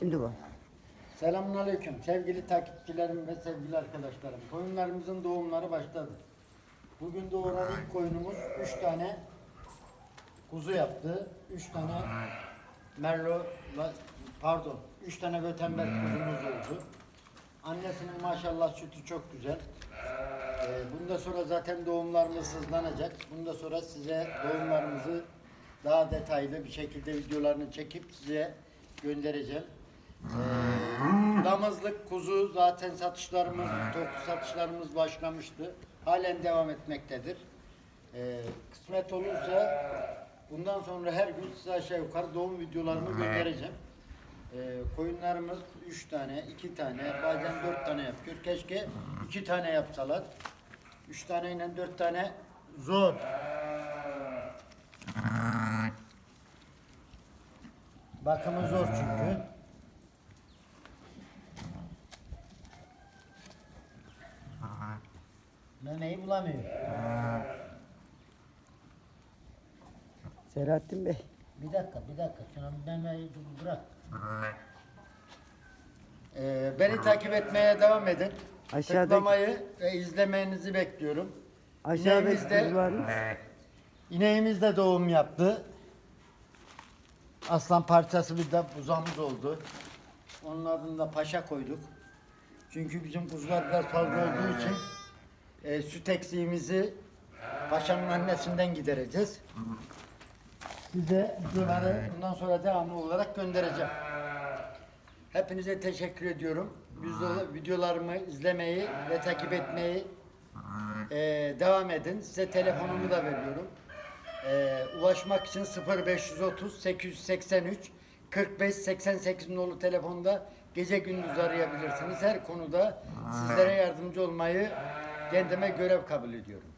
Şimdi bu. Selamünaleyküm sevgili takipçilerim ve sevgili arkadaşlarım. Koyunlarımızın doğumları başladı. Bugün doğuran ilk koyunumuz 3 tane kuzu yaptı. 3 tane merlo pardon 3 tane götember kuzumuz oldu. Annesinin maşallah sütü çok güzel. Ee, bundan sonra zaten doğumlarımız hızlanacak. Bundan sonra size doğumlarımızı daha detaylı bir şekilde videolarını çekip size göndereceğim. Damızlık kuzu zaten satışlarımız, toplu satışlarımız başlamıştı. Halen devam etmektedir. Ee, kısmet olursa bundan sonra her gün size aşağı yukarı doğum videolarımı göndereceğim. Ee, koyunlarımız 3 tane, 2 tane, bazen 4 tane yapıyor. Keşke 2 tane yapsalar. 3 tane ile 4 tane zor. Bakımı zor çünkü. Memeyi bulamıyor. Selahattin Bey. Bir dakika, bir dakika. Şuna bir memeyi bırak. Ee, beni takip etmeye devam edin. Aşağıdaki- Tıklamayı ve izlemenizi bekliyorum. Aşağıdaki İneğimiz de- İneğimiz de doğum yaptı. Aslan parçası bir de buzağımız oldu. Onun adını da paşa koyduk. Çünkü bizim kuzular biraz fazla olduğu için e, süt eksiğimizi paşanın annesinden gidereceğiz. Size videoları bundan sonra devamlı olarak göndereceğim. Hepinize teşekkür ediyorum. Video- Videolarımı izlemeyi ve takip etmeyi e, devam edin. Size telefonumu da veriyorum. E, ulaşmak için 0530 883 45 88 nolu telefonda gece gündüz arayabilirsiniz. Her konuda sizlere yardımcı olmayı kendime görev kabul ediyorum.